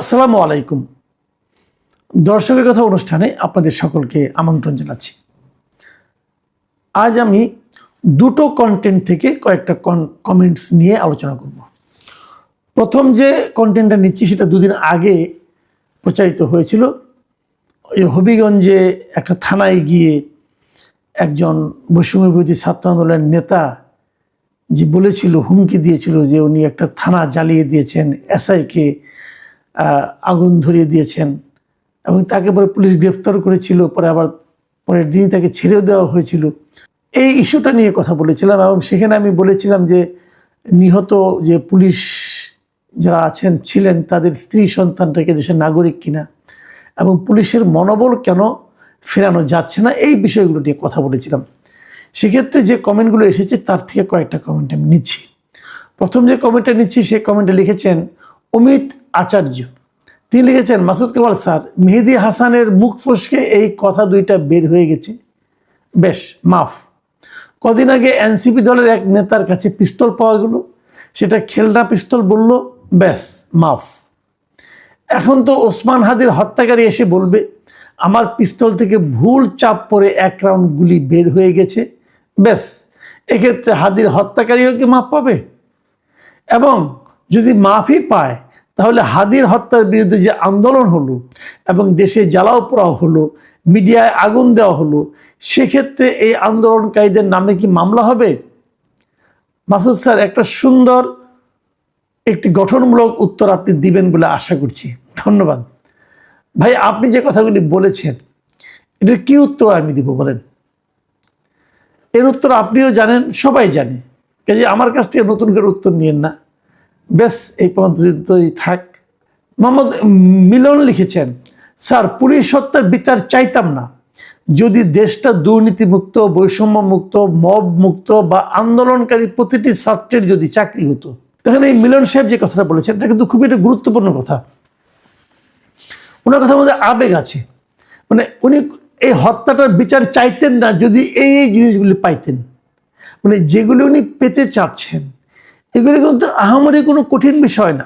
আসসালামু আলাইকুম। দর্শকের কথা অনুষ্ঠানে আপনাদের সকলকে আমন্ত্রণ জানাচ্ছি। আজ আমি দুটো কন্টেন্ট থেকে কয়েকটা কমেন্টস নিয়ে আলোচনা করব। প্রথম যে কন্টেন্টটা নিচ্ছি সেটা দুদিন আগে প্রচারিত হয়েছিল। ওই হবিগঞ্জে একটা থানায় গিয়ে একজন বৈষম্য বিরোধী ছাত্র আন্দোলনের নেতা যে বলেছিল, হুমকি দিয়েছিল যে উনি একটা থানা জ্বালিয়ে দিয়েছেন এসআইকে আগুন ধরিয়ে দিয়েছেন এবং তাকে পরে পুলিশ গ্রেফতার করেছিল, পরে আবার পরের দিনই তাকে ছেড়েও দেওয়া হয়েছিল। এই ইস্যুটা নিয়ে কথা বলেছিলাম এবং সেখানে আমি বলেছিলাম যে নিহত যে পুলিশ যারা আছেন, ছিলেন তাদের স্ত্রী সন্তানটাকে দেশের নাগরিক কিনা এবং পুলিশের মনোবল কেন ফেরানো যাচ্ছে না, এই বিষয়গুলো নিয়ে কথা বলেছিলাম। সেক্ষেত্রে যে কমেন্টগুলো এসেছে তার থেকে কয়েকটা কমেন্ট আমি নিচ্ছি। প্রথম যে কমেন্টটা নিচ্ছি সেই কমেন্টে লিখেছেন অমিত আচার্য। তিনি লিখেছেন, মাসুদ কামাল স্যার, মেহেদি হাসানের মুখ ফসকে এই কথা দুইটা বের হয়ে গেছে। বেশ, মাফ। কদিন আগে এনসিপি দলের এক নেতার কাছে পিস্তল পাওয়া গেল। সেটা খেলনা পিস্তল বলল ব্যাস মাফ। এখন তো ওসমান হাদির হত্যাকারী এসে বলবে, আমার পিস্তল থেকে ভুল চাপ পড়ে এক রাউন্ড গুলি বের হয়ে গেছে। ব্যাস এক্ষেত্রে হাদির হত্যাকারীও কি মাপ পাবে এবং যদি মাফি পায়, তাহলে হাদির হত্যার বিরুদ্ধে যে আন্দোলন হলো এবং দেশে জ্বালাও পোড়াও হলো, মিডিয়ায় আগুন দেওয়া হলো, সেক্ষেত্রে এই আন্দোলনকারীদের নামে কি মামলা হবে? মাসুদ স্যার, একটা সুন্দর, একটি গঠনমূলক উত্তর আপনি দিবেন বলে আশা করছি। ধন্যবাদ। ভাই, আপনি যে কথাগুলি বলেছেন, এটার কি উত্তর আমি দিব বলেন? এর উত্তর আপনিও জানেন, সবাই জানে। কাজে আমার কাছ থেকে নতুন করে উত্তর নিয়েন না। বেশ, এই পর্যন্তই থাক। মোহাম্মদ মিলন লিখেছেন, স্যার পুলিশ হত্যার বিচার চাইতাম না। যদি দেশটা দুর্নীতিমুক্ত বৈষম্য মুক্ত মব মুক্ত বা আন্দোলনকারী প্রতিটি ছাত্রের যদি চাকরি হতো। দেখেন, এই মিলন সাহেব যে কথাটা বলেছেন, এটা কিন্তু খুবই একটা গুরুত্বপূর্ণ কথা। ওনার কথার মধ্যে আবেগ আছে। মানে উনি এই হত্যাটার বিচার চাইতেন না যদি এই এই জিনিসগুলি পাইতেন। মানে যেগুলি উনি পেতে চাচ্ছেন এগুলি কিন্তু আহামরি কোনো কঠিন বিষয় না।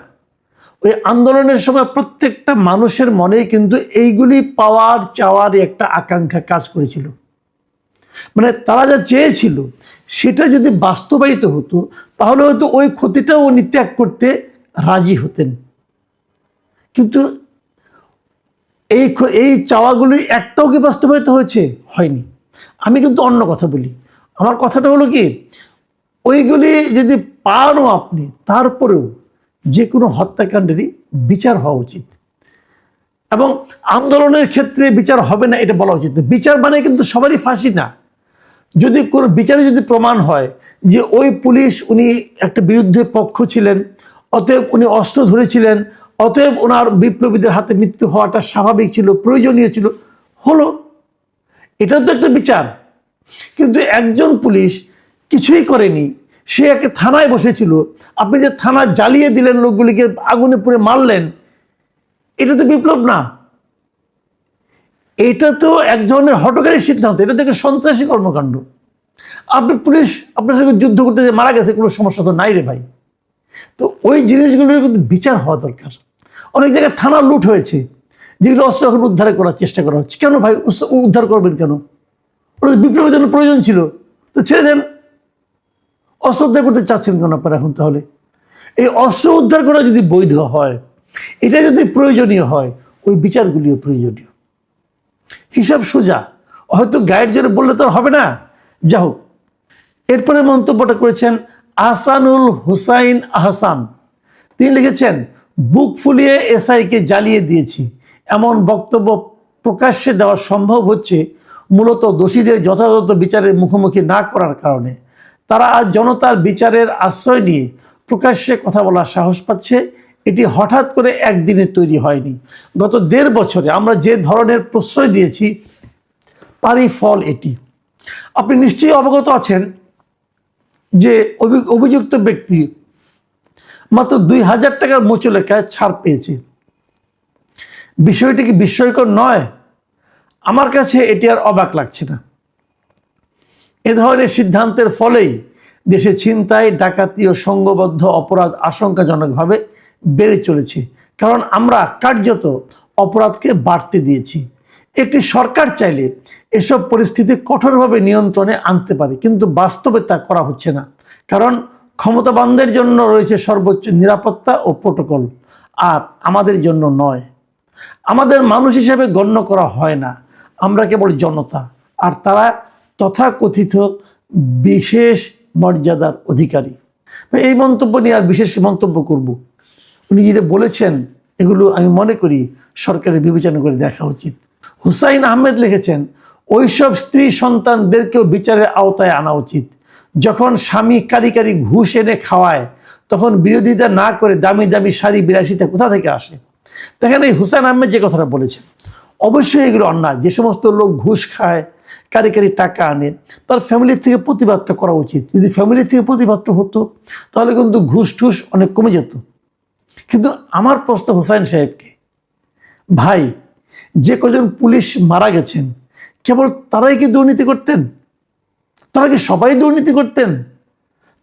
ওই আন্দোলনের সময় প্রত্যেকটা মানুষের মনে কিন্তু এইগুলি পাওয়ার চাওয়ার একটা আকাঙ্ক্ষা কাজ করেছিল। মানে তারা যা চেয়েছিল সেটা যদি বাস্তবায়িত হতো, তাহলে হয়তো ওই ক্ষতিটাও উনি ত্যাগ করতে রাজি হতেন। কিন্তু এই এই চাওয়াগুলি একটাও কি বাস্তবায়িত হয়েছে? হয়নি। আমি কিন্তু অন্য কথা বলি। আমার কথাটা হলো কি, ওইগুলি যদি পানও আপনি, তারপরেও যে কোনো হত্যাকাণ্ডেরই বিচার হওয়া উচিত। এবং আন্দোলনের ক্ষেত্রে বিচার হবে না, এটা বলা উচিত। বিচার মানে কিন্তু সবারই ফাঁসি না। যদি কোনো বিচারে যদি প্রমাণ হয় যে ওই পুলিশ উনি একটা বিরুদ্ধে পক্ষ ছিলেন, অতএব উনি অস্ত্র ধরেছিলেন, অতএব ওনার বিপ্লবীদের হাতে মৃত্যু হওয়াটা স্বাভাবিক ছিল, প্রয়োজনীয় ছিল, হলো। এটা তো একটা বিচার। কিন্তু একজন পুলিশ কিছুই করেনি সে একটা থানায় বসেছিল। আপনি যে থানা জ্বালিয়ে দিলেন লোকগুলিকে, আগুনে পুড়ে মারলেন, এটা তো বিপ্লব না। এটা তো এক ধরনের হটকারী সিদ্ধান্ত, এটা থেকে সন্ত্রাসী কর্মকাণ্ড। আপনি পুলিশ আপনার সঙ্গে যুদ্ধ করতে যে মারা গেছে, কোনো সমস্যা তো নাই রে ভাই। তো ওই জিনিসগুলোর কিন্তু বিচার হওয়া দরকার। অনেক জায়গায় থানা লুট হয়েছে, যেগুলো অস্ত্র এখন উদ্ধার করার চেষ্টা করা হচ্ছে। কেন ভাই উদ্ধার করবেন কেন? ওদের বিপ্লবের জন্য প্রয়োজন ছিল। তো ছেড়ে দেন। অস্ত্র উদ্ধার করতে চাচ্ছেন কেন আপনারা এখন তাহলে? এই অস্ত্র উদ্ধার করা যদি বৈধ হয়, এটা যদি প্রয়োজনীয় হয়, ওই বিচারগুলিও প্রয়োজনীয়। হিসাব সোজা। হয়তো গাইড জোরে বললে তো হবে না। যা হোক। এরপরে মন্তব্যটা করেছেন আহসানুল হুসাইন আহসান। তিনি লিখেছেন, বুক ফুলিয়ে এসআইকে জ্বালিয়ে দিয়েছি। এমন বক্তব্য প্রকাশ্যে দেওয়া সম্ভব হচ্ছে মূলত দোষীদের যথাযথ বিচারের মুখোমুখি না করার কারণে। তারা জনতার বিচারের আশ্রয় নিয়ে প্রকাশ্যে কথা বলার সাহস পাচ্ছে। এটি হঠাৎ করে একদিনে তৈরি হয়নি। গত দেড় বছরে আমরা যে ধরনের প্রশ্রয় দিয়েছি, তারই ফল এটি। আপনি নিশ্চয়ই অবগত আছেন যে অভি- অভিযুক্ত ব্যক্তি মাত্র দুই হাজার টাকার মোচলেখায় ছাড় পেয়েছে। বিষয়টি কি বিস্ময়কর নয়? আমার কাছে এটি আর অবাক লাগছে না। এ ধরনের সিদ্ধান্তের ফলেই দেশে ছিনতাই, ডাকাতি ও সংঘবদ্ধ অপরাধ আশঙ্কাজনকভাবে বেড়ে চলেছে। কারণ আমরা কার্যত অপরাধকে বাড়তে দিয়েছি। একটি সরকার চাইলে এসব পরিস্থিতি কঠোরভাবে নিয়ন্ত্রণে আনতে পারে, কিন্তু বাস্তবে তা করা হচ্ছে না। কারণ ক্ষমতাবানদের জন্য রয়েছে সর্বোচ্চ নিরাপত্তা ও প্রোটোকল, আর আমাদের জন্য নয়। আমাদের মানুষ হিসেবে গণ্য করা হয় না। আমরা কেবল জনতা, আর তারা তথাকথিত বিশেষ মর্যাদার অধিকারী। এই মন্তব্য নিয়ে আর বিশেষ মন্তব্য করব। উনি যেটা বলেছেন, এগুলো আমি মনে করি সরকারের বিবেচনা করে দেখা উচিত। হুসাইন আহমেদ লিখেছেন, ওইসব স্ত্রী সন্তানদেরকেও বিচারের আওতায় আনা উচিত। যখন স্বামী কারি কারি ঘুষ এনে খাওয়ায়, তখন বিরোধিতা না করে দামি দামি শাড়ি বিলাসিতা কোথা থেকে আসে? দেখেন এই হুসাইন আহমেদ যে কথাটা বলেছেন, অবশ্যই এগুলো অন্যায়। যে সমস্ত লোক ঘুষ খায় কারি কারি টাকা আনে, তার ফ্যামিলির থেকে প্রতিবাদটা করা উচিত। যদি ফ্যামিলির থেকে প্রতিবাদটা হতো, তাহলে কিন্তু ঘুষ ঠুস অনেক কমে যেত। কিন্তু আমার প্রশ্ন হুসাইন সাহেবকে, ভাই, যে কজন পুলিশ মারা গেছেন, কেবল তারাই কি দুর্নীতি করতেন? তারা কি সবাই দুর্নীতি করতেন?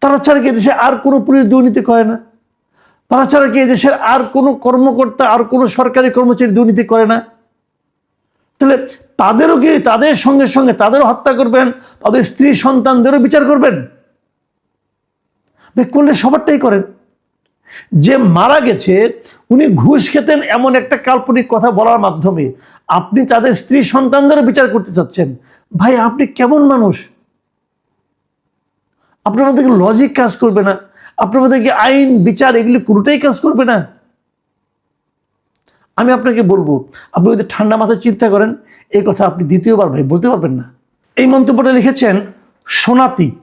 তারা ছাড়া কি দেশে আর কোনো পুলিশ দুর্নীতি করে না? তারা ছাড়া কি দেশের আর কোনো কর্মকর্তা, আর কোনো সরকারি কর্মচারী দুর্নীতি করে না? তাহলে তাদেরও কি তাদের সঙ্গে সঙ্গে তাদেরও হত্যা করবেন? তাদের স্ত্রী সন্তানদেরও বিচার করবেন? করলে সবারটাই করেন। যে মারা গেছে, উনি ঘুষ খেতেন এমন একটা কাল্পনিক কথা বলার মাধ্যমে। আপনি তাদের স্ত্রী সন্তানদেরও বিচার করতে চাচ্ছেন। ভাই, আপনি কেমন মানুষ? আপনার মধ্যে লজিক কাজ করবে না। আপনার মধ্যে কি আইন, বিচার এগুলি কোনোটাই কাজ করবে না। আমি আপনাকে বলব, আপনি যদি ঠান্ডা মাথায় চিন্তা করেন, এই কথা আপনি দ্বিতীয়বার ভাই বলতে পারবেন না। এই মন্তব্যটা লিখেছেন সোনাতিক।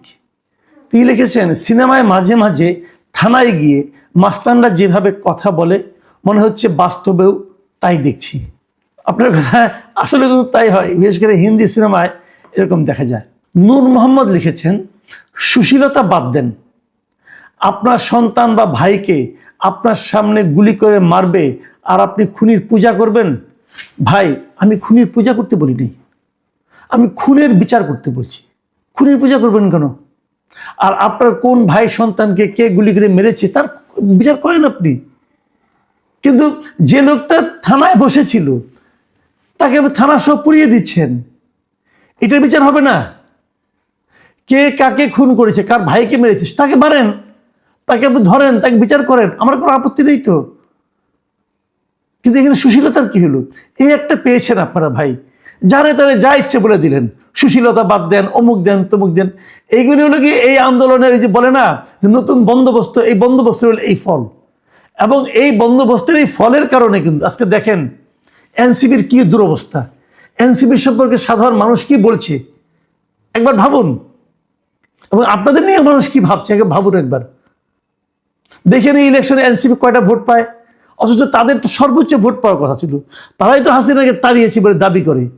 তিনি লিখেছেন, সিনেমায় মাঝে মাঝে থানায় গিয়ে মাস্তানরা যেভাবে কথা বলে, মনে হচ্ছে বাস্তবেও তাই দেখছি। আপনার কথা আসলে কিন্তু তাই হয়, বিশেষ করে হিন্দি সিনেমায় এরকম দেখা যায়। নূর মোহাম্মদ লিখেছেন, সুশীলতা বাদ দেন। আপনার সন্তান বা ভাইকে আপনার সামনে গুলি করে মারবে আর আপনি খুনির পূজা করবেন? ভাই, আমি খুনির পূজা করতে বলিনি। আমি খুনের বিচার করতে বলছি। খুনের পূজা করবেন কেন? আর আপনার কোন ভাই সন্তানকে কে গুলি করে মেরেছে তার বিচার করেন আপনি। কিন্তু যে লোকটা থানায় বসেছিল, তাকে আপনি থানা সহ পুড়িয়ে দিচ্ছেন। এটার বিচার হবে না। কে কাকে খুন করেছে, কার ভাইকে মেরেছে, তাকে মারেন। তাকে আপনি ধরেন, তাকে বিচার করেন, আমার কোনো আপত্তি নেই তো। কিন্তু এখানে সুশীলতার কি হলো? এই একটা পেয়েছেন আপনারা ভাই, যারে তারে যা ইচ্ছে বলে দিলেন। সুশীলতা বাদ দেন, অমুক দেন, তমুক দেন। এইগুলি হলো কি, এই আন্দোলনের যে বলে না নতুন বন্দোবস্ত, এই বন্দোবস্ত হলো এই ফল। এবং এই বন্দোবস্তের এই ফলের কারণে কিন্তু, আজকে দেখেন এনসিবির কি দুরবস্থা। এনসিবির সম্পর্কে সাধারণ মানুষ কি বলছে? একবার ভাবুন। এবং আপনাদের নিয়ে মানুষ কি ভাবছে? একবার ভাবুন একবার। দেখেন এই ইলেকশনে এনসিপি কয়টা ভোট পায়? অথচ তাদের তো সর্বোচ্চ ভোট পাওয়ার কথা ছিল। তারাই তো হাসিনাকে তাড়িয়েছে বলে দাবি করে।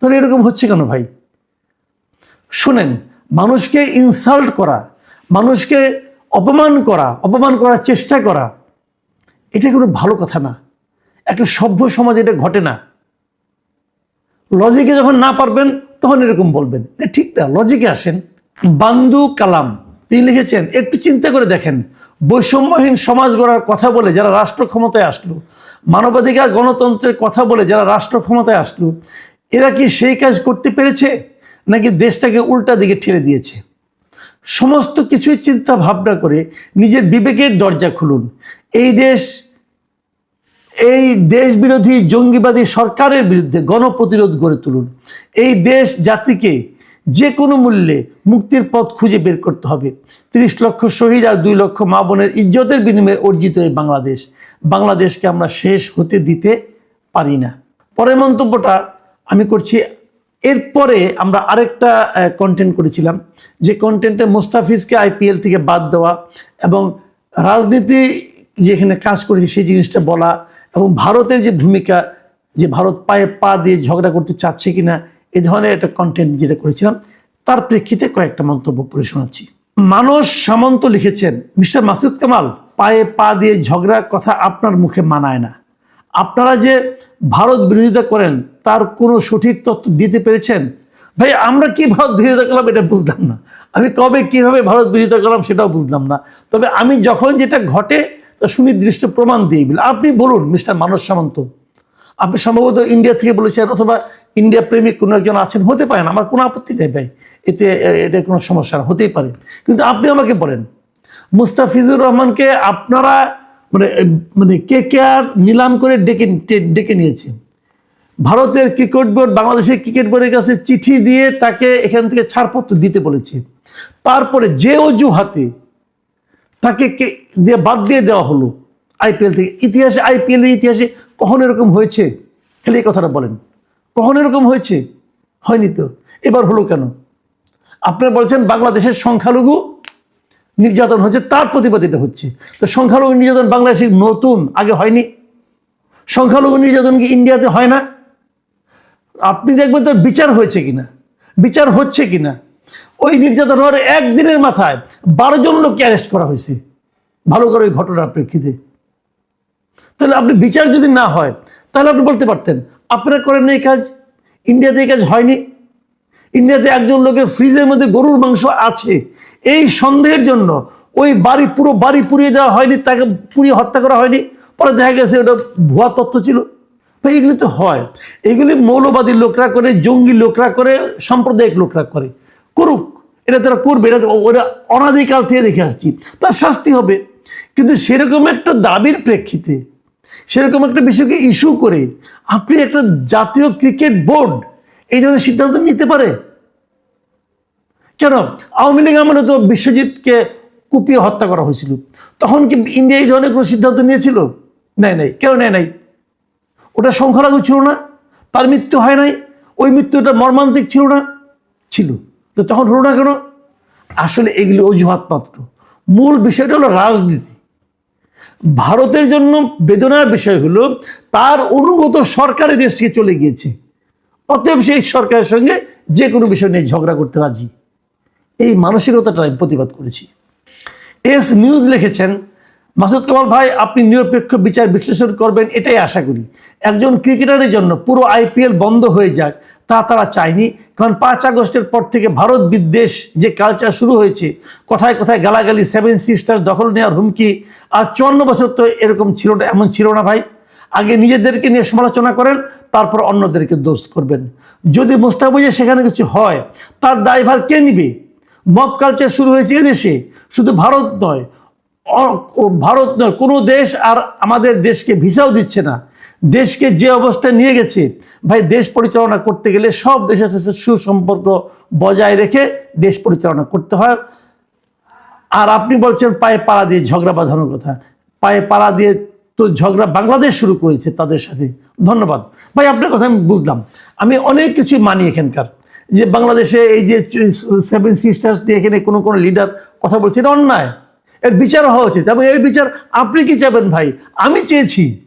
তাহলে এরকম হচ্ছে কেন ভাই? শুনেন, মানুষকে ইনসাল্ট করা, মানুষকে অপমান করা, অপমান করার চেষ্টা করা, এটা কোনো ভালো কথা না। একটা সভ্য সমাজে এটা ঘটে না। লজিকে যখন না পারবেন, তখন এরকম বলবেন। এটা ঠিক না লজিকে আসেন। বান্দু কালাম। তিনি লিখেছেন, একটু চিন্তা করে দেখেন, বৈষম্যহীন সমাজ গড়ার কথা বলে যারা রাষ্ট্র ক্ষমতায় আসলো, মানবাধিকার গণতন্ত্রের কথা বলে যারা রাষ্ট্র ক্ষমতায় আসলো, এরা কি সেই কাজ করতে পেরেছে? নাকি দেশটাকে উল্টা দিকে ঠেলে দিয়েছে? সমস্ত কিছুই চিন্তা ভাবনা করে নিজের বিবেকের দরজা খুলুন। এই দেশ এই দেশ বিরোধী জঙ্গিবাদী সরকারের বিরুদ্ধে গণপ্রতিরোধ গড়ে তুলুন। এই দেশ জাতিকে যে কোনো মূল্যে মুক্তির পথ খুঁজে বের করতে হবে। তিরিশ লক্ষ শহীদ আর দুই লক্ষ মা বোনের ইজ্জতের বিনিময়ে অর্জিত এই বাংলাদেশ। বাংলাদেশকে আমরা শেষ হতে দিতে পারি না। পরের মন্তব্যটা আমি করছি, এরপরে আমরা আরেকটা কন্টেন্ট করেছিলাম। যে কন্টেন্টে মুস্তাফিজকে আইপিএল থেকে বাদ দেওয়া এবং রাজনীতি যেখানে কাজ করেছে সেই জিনিসটা বলা এবং ভারতের যে ভূমিকা, যে ভারত পায়ে পা দিয়ে ঝগড়া করতে চাচ্ছে কিনা এই ধরনের একটা কন্টেন্ট যেটা করেছিলাম, তার প্রেক্ষিতে কয়েকটা মন্তব্য পড়ে শোনাচ্ছি। মানস সামন্ত লিখেছেন, মিস্টার মাসুদ কামাল, পায়ে পা দিয়ে ঝগড়ার কথা আপনার মুখে মানায় না। আপনারা যে ভারত বিরোধিতা করেন, তার কোনো সঠিক তথ্য দিতে পেরেছেন? ভাই, আমরা কি ভারত বিরোধিতা করলাম এটা বুঝলাম না। আমি কবে কীভাবে ভারত বিরোধিতা করলাম সেটাও বুঝলাম না। তবে আমি যখন যেটা ঘটে, তা সুনির্দিষ্ট প্রমাণ দিয়ে আপনি বলুন, মিস্টার মানস সামন্ত আপনি সম্ভবত ইন্ডিয়া থেকে বলেছেন অথবা ইন্ডিয়া প্রেমিক কোনো একজন আছেন, হতে পারেন আমার কোনো আপত্তি নেই ভাই। এতে এটা কোনো সমস্যা না, হতেই পারে। কিন্তু আপনি আমাকে বলেন, মুস্তাফিজুর রহমানকে আপনারা মানে মানে কে কে আর নিলাম করে ডেকে ডেকে নিয়েছে? ভারতের ক্রিকেট বোর্ড, বাংলাদেশের ক্রিকেট বোর্ডের কাছে চিঠি দিয়ে তাকে এখান থেকে ছাড়পত্র দিতে বলেছে। তারপরে যে অজুহাতে তাকে কে, দিয়ে বাদ দিয়ে দেওয়া হলো। আইপিএল থেকে, ইতিহাসে, আইপিএলের ইতিহাসে কখন এরকম হয়েছে? খালি এই কথাটা বলেন। কখন এরকম হয়েছে? হয়নি তো। এবার হলো কেন? আপনারা বলছেন বাংলাদেশের সংখ্যালঘু নির্যাতন হচ্ছে, তার প্রতিবাদ এটা হচ্ছে। তো সংখ্যালঘু নির্যাতন বাংলাদেশে নতুন, আগে হয়নি। সংখ্যালঘু নির্যাতন কি ইন্ডিয়াতে হয় না? আপনি দেখবেন তার বিচার হয়েছে কিনা? বিচার হচ্ছে কিনা? ওই নির্যাতন হওয়ার একদিনের মাথায় বারো জন লোককে অ্যারেস্ট করা হয়েছে। ভালো করে ওই ঘটনার প্রেক্ষিতে। তাহলে আপনি বিচার যদি না হয়, তাহলে আপনি বলতে পারতেন, আপনারা করেন এই কাজ? ইন্ডিয়াতে এই কাজ হয়নি? ইন্ডিয়াতে একজন লোকের ফ্রিজের মধ্যে গরুর মাংস আছে, এই সন্দেহের জন্য ওই বাড়ি পুরো বাড়ি পুড়িয়ে দেওয়া হয়নি, তাকে পুড়িয়ে হত্যা করা হয়নি। পরে দেখা গেছে ওটা ভুয়া তথ্য ছিল। ভাই, এগুলি তো হয়। এগুলি মৌলবাদী লোকরা করে, জঙ্গি লোকরা করে, সাম্প্রদায়িক লোকরা করে। করুক, এটা তারা করবে, এটা ওরা অনাদিকাল থেকে দেখে আসছি। তার শাস্তি হবে। কিন্তু সেরকম একটা দাবির প্রেক্ষিতে সেরকম একটা বিষয়কে ইস্যু করে আপনি একটা জাতীয় ক্রিকেট বোর্ড এই ধরনের সিদ্ধান্ত নিতে পারে? কেন? আওয়ামী লীগ আমলে তো বিশ্বজিৎকে কুপিয়ে হত্যা করা হয়েছিল। তখন কি ইন্ডিয়া এই ধরনের কোনো সিদ্ধান্ত নিয়েছিল? নেয় নাই। কেন নেয় নাই? ওটা সংখ্যালঘু ছিল না। তার মৃত্যু হয় নাই। ওই মৃত্যুটা মর্মান্তিক ছিল না। ছিল। তো তখন হলো না কেন? আসলে এগুলি অজুহাত মাত্র। মূল বিষয়টা হলো রাজনীতি। ভারতের জন্য বেদনার বিষয় হলো, তার অনুগত সরকারের দেশ থেকে চলে গিয়েছে। অতএব সেই সরকারের সঙ্গে যে কোনো বিষয় নিয়ে ঝগড়া করতে রাজি। এই মানসিকতাটা আমি প্রতিবাদ করেছি। এস নিউজ লিখেছেন মাসুদ কামাল ভাই, আপনি নিরপেক্ষ বিচার বিশ্লেষণ করবেন, এটাই আশা করি। একজন ক্রিকেটারের জন্য পুরো আইপিএল বন্ধ হয়ে যাক, তা তারা চায়নি। কারণ পাঁচ আগস্টের পর থেকে ভারত বিদ্বেষ যে কালচার শুরু হয়েছে, কোথায় কোথায় গালাগালি সেভেন সিস্টার দখল নেওয়ার হুমকি, আর চুয়ান্ন বছর তো এরকম ছিল না, এমন ছিল না ভাই। আগে নিজেদেরকে নিয়ে সমালোচনা করেন, তারপর অন্যদেরকে দোষ করবেন। যদি মোস্তাফিজে সেখানে কিছু হয়, তার দায়ভার কে নিবে? মব কালচার শুরু হয়েছে এদেশে, শুধু ভারত নয় ভারত নয়, কোনো দেশ আর আমাদের দেশকে ভিসাও দিচ্ছে না। দেশকে যে অবস্থায় নিয়ে গেছে, ভাই দেশ পরিচালনা করতে গেলে সব দেশের সাথে সুসম্পর্ক বজায় রেখে দেশ পরিচালনা করতে হয়। আর আপনি বলছেন পায়ে পাড়া দিয়ে ঝগড়া বাঁধানোর কথা। পায়ে পাড়া দিয়ে তো ঝগড়া বাংলাদেশ শুরু করেছে তাদের সাথে। ধন্যবাদ। ভাই, আপনার কথা আমি বুঝলাম। আমি অনেক কিছুই মানি এখানকার। যে বাংলাদেশে এই যে সেভেন সিস্টার্স দিয়ে এখানে কোনো কোনো লিডার কথা বলছে, এটা অন্যায়। এর বিচার হওয়া উচিত। এবং এর বিচার আপনি কি চাবেন ভাই? আমি চেয়েছি।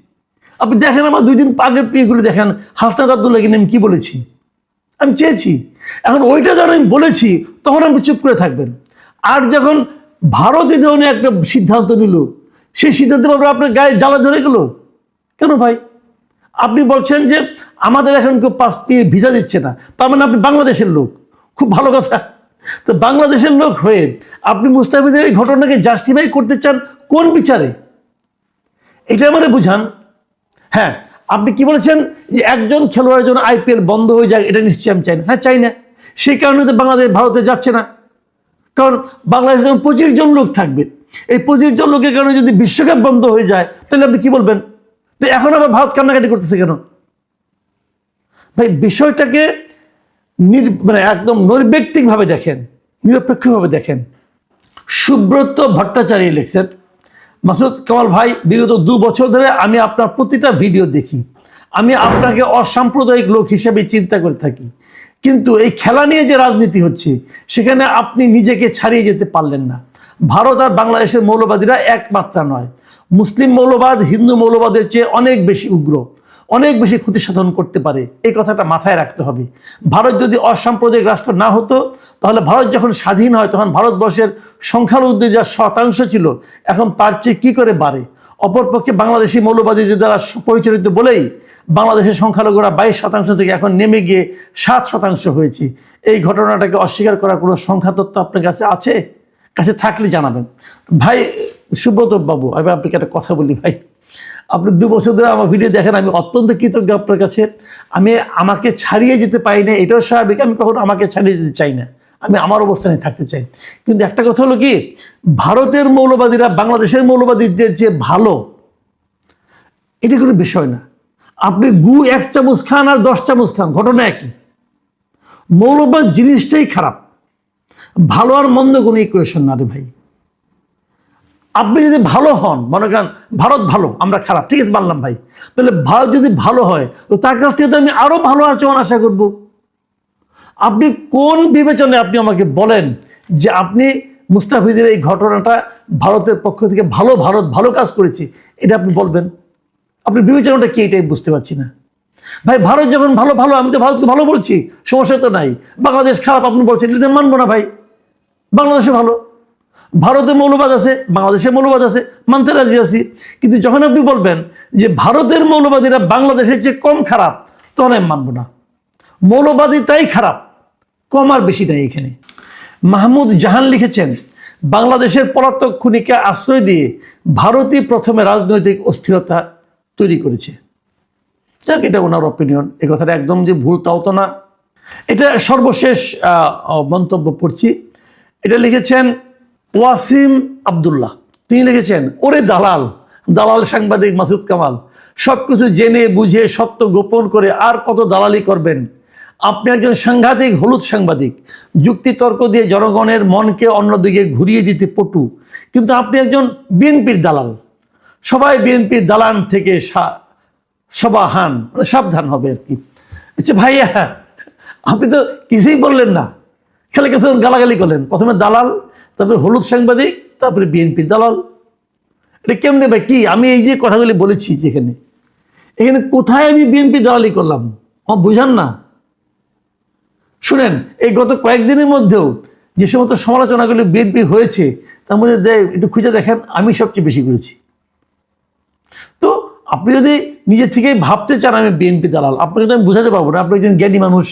আপনি দেখেন আমার দুই দিন আগের এগুলো দেখেন, হাসনাত আবদুল্লাহকে আমি কী বলেছি? আমি চেয়েছি। এখন ওইটা যখন আমি বলেছি, তখন আপনি চুপ করে থাকবেন। আর যখন ভারতে ধরনের একটা সিদ্ধান্ত নিল, সেই সিদ্ধান্তের ব্যাপারে আপনার গায়ে জ্বালা ধরে গেল। কেন ভাই? আপনি বলছেন যে আমাদের এখন কেউ পাস পেয়ে ভিসা দিচ্ছে না। তার মানে আপনি বাংলাদেশের লোক। খুব ভালো কথা। তো বাংলাদেশের লোক হয়ে আপনি মুস্তাফিজের এই ঘটনাকে জাস্টিফাই করতে চান কোন বিচারে? এটা মানে বুঝান। হ্যাঁ আপনি কি বলেছেন যে একজন খেলোয়াড়ের জন্য আইপিএল বন্ধ হয়ে যায়, এটা নিশ্চয়ই আমি চাই না। হ্যাঁ চাই না। সেই কারণে তো বাংলাদেশ ভারতে যাচ্ছে না। কারণ বাংলাদেশে যখন পঁচিশ জন লোক থাকবে, এই পঁচিশ জন লোকের কারণে যদি বিশ্বকাপ বন্ধ হয়ে যায়, তাহলে আপনি কি বলবেন? তো এখন আবার ভারত কান্নাকাটি করতেছে কেন? ভাই, বিষয়টাকে মানে একদম নৈর্ব্যক্তিকভাবে দেখেন, নিরপেক্ষভাবে দেখেন। সুব্রত ভট্টাচার্য লিখছেন, মাসুদ কামাল ভাই, বিগত দু বছর ধরে আমি আপনার প্রতিটা ভিডিও দেখি। আমি আপনাকে অসাম্প্রদায়িক লোক হিসেবে চিন্তা করে থাকি। কিন্তু এই খেলা নিয়ে যে রাজনীতি হচ্ছে, সেখানে আপনি নিজেকে ছাড়িয়ে যেতে পারলেন না। ভারত আর বাংলাদেশের মৌলবাদীরা এক মাত্রা নয়। মুসলিম মৌলবাদ হিন্দু মৌলবাদের চেয়ে অনেক বেশি উগ্র। অনেক বেশি ক্ষতি সাধন করতে পারে। এই কথাটা মাথায় রাখতে হবে। ভারত যদি অসাম্প্রদায়িক রাষ্ট্র না হতো, তাহলে ভারত যখন স্বাধীন হয়, তখন ভারতবর্ষের সংখ্যালঘুদের যা শতাংশ ছিল, এখন তার চেয়ে কী করে বাড়ে? অপরপক্ষে বাংলাদেশি মৌলবাদীদের দ্বারা পরিচালিত বলেই বাংলাদেশের সংখ্যালঘুরা বাইশ শতাংশ থেকে এখন নেমে গিয়ে সাত শতাংশ হয়েছে। এই ঘটনাটাকে অস্বীকার করার কোনো সংখ্যা তত্ত্ব আপনার কাছে আছে? কাছে থাকলে জানাবেন। ভাই সুব্রত বাবু আমি আপনাকে একটা কথা বলি ভাই। আপনি দু বছর ধরে আমার ভিডিও দেখেন, আমি অত্যন্ত কৃতজ্ঞ আপনার কাছে। আমি আমাকে ছাড়িয়ে যেতে পারি না এটাও স্বাভাবিক, আমি কখনো আমাকে ছাড়িয়ে যেতে চাই না। আমি আমার অবস্থানে থাকতে চাই। কিন্তু একটা কথা হলো কি, ভারতের মৌলবাদীরা, বাংলাদেশের মৌলবাদীদের যে ভালো, এটা কোনো বিষয় না। আপনি গু এক চামচ খান আর দশ চামচ খান, ঘটনা একই। মৌলবাদ জিনিসটাই খারাপ। ভালো আর মন্দ কোনো ইকুয়েশন না রে ভাই। আপনি যদি ভালো হন, মনে করেন ভারত ভালো, আমরা খারাপ, ঠিক আছে মানলাম ভাই। তাহলে ভারত যদি ভালো হয়, তো তার কাছ থেকে তো আমি আরও ভালো আচরণ আশা করব। আপনি কোন বিবেচনায় আপনি আমাকে বলেন যে আপনি মুস্তাফিজের এই ঘটনাটা ভারতের পক্ষ থেকে ভালো ভারত, ভালো কাজ করেছে, এটা আপনি বলবেন? আপনি বিবেচনাটা কি, এটাই বুঝতে পারছি না। ভাই, ভারত যখন ভালো ভালো, আমি তো ভারতকে ভালো বলছি, সমস্যা তো নাই। বাংলাদেশ খারাপ, আপনি বলছেন মানবো না ভাই। বাংলাদেশে ভালো। ভারতে মৌলবাদ আছে, বাংলাদেশে মৌলবাদ আছে, মানতে রাজি আছি। কিন্তু যখন আপনি বলবেন যে ভারতের মৌলবাদীরা বাংলাদেশের চেয়ে কম খারাপ, তখন আমি মানব না। মৌলবাদী তাই খারাপ, কম আর বেশি নাই এখানে। মাহমুদ জাহান লিখেছেন, বাংলাদেশের পলাতক খুনিকে আশ্রয় দিয়ে ভারতই প্রথমে রাজনৈতিক অস্থিরতা তৈরি করেছে। যাক, এটা ওনার অপিনিয়ন এ কথাটা একদম যে ভুল তাও তো না। এটা সর্বশেষ মন্তব্য পড়ছি। এটা লিখেছেন ওয়াসিম আব্দুল্লাহ। তিনি লিখেছেন, ওরে দালাল দালাল সাংবাদিক মাসুদ কামাল সব কিছু জেনে বুঝে সত্য গোপন করে আর কত দালালি করবেন? আপনি একজন সাংঘাতিক, হলুদ সাংবাদিক। যুক্তিতর্ক দিয়ে জনগণের মনকে অন্যদিকে ঘুরিয়ে দিতে পটু। কিন্তু আপনি একজন বিএনপির দালাল। সবাই বিএনপির দালান থেকে সবাহান মানে সাবধান হবে আর কি। আচ্ছা ভাইয়া, আপনি তো কিছুই বললেন না। খেলে কথা গালাগালি করলেন। প্রথমে দালাল তারপরে হলুদ সাংবাদিক, তারপরে বিএনপির দালাল। এটা কেমনে ভাই, কি? আমি এই যে কথাগুলি বলেছি যেখানে এখানে কোথায় আমি বিএনপি দালালি করলাম? আমার বুঝান না। শুনেন, এই গত কয়েকদিনের মধ্যেও যে সমস্ত সমালোচনাগুলি বিএনপি হয়েছে, তার মধ্যে যে একটু খুঁজে দেখেন, আমি সবচেয়ে বেশি করেছি। তো আপনি যদি নিজের থেকেই ভাবতে চান আমি বিএনপি দালাল, আপনাকে তো আমি বুঝাতে পারব না, আপনি একজন জ্ঞানী মানুষ।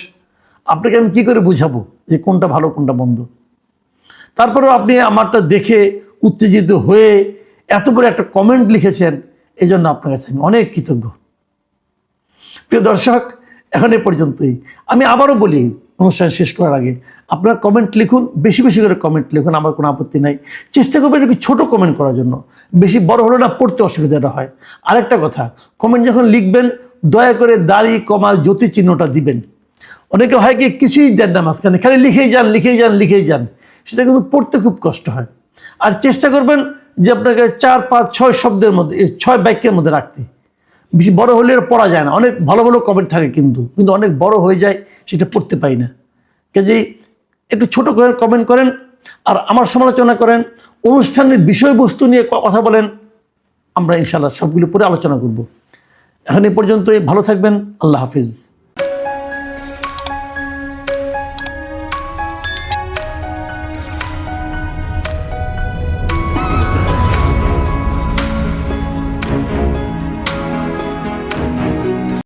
আপনাকে আমি কী করে বুঝাবো যে কোনটা ভালো, কোনটা মন্দ? তারপরেও আপনি আমারটা দেখে উত্তেজিত হয়ে এত বড় একটা কমেন্ট লিখেছেন এই জন্য আপনার কাছে আমি অনেক কৃতজ্ঞ। প্রিয় দর্শক, এখন এ পর্যন্তই। আমি আবারও বলি, অনুষ্ঠান শেষ করার আগে আপনার কমেন্ট লিখুন, বেশি বেশি করে কমেন্ট লিখুন, আমার কোনো আপত্তি নাই। চেষ্টা করবেন একটু ছোটো কমেন্ট করার জন্য। বেশি বড় হলে না পড়তে অসুবিধাটা হয়। আরেকটা কথা কমেন্ট যখন লিখবেন, দয়া করে দাড়ি, কমা জ্যোতি চিহ্নটা দিবেন। অনেকে হয় কি, কিছুই দেন না মাঝখানে, খালি লিখেই যান লিখেই যান লিখেই যান। সেটা কিন্তু পড়তে খুব কষ্ট হয়। আর চেষ্টা করবেন যে আপনাকে চার, পাঁচ, ছয় শব্দের মধ্যে ছয় বাক্যের মধ্যে রাখতে। বেশি বড় হলে আর পড়া যায় না। অনেক ভালো ভালো কমেন্ট থাকে কিন্তু কিন্তু অনেক বড় হয়ে যায় সেটা পড়তে পাই না। কাজেই একটু ছোট করে কমেন্ট করেন আর আমার সমালোচনা করেন, অনুষ্ঠানের বিষয়বস্তু নিয়ে কথা বলেন, আমরা ইনশাল্লাহ সবগুলো পরে আলোচনা করব। এখন এ পর্যন্তই, ভালো থাকবেন, আল্লাহ হাফিজ।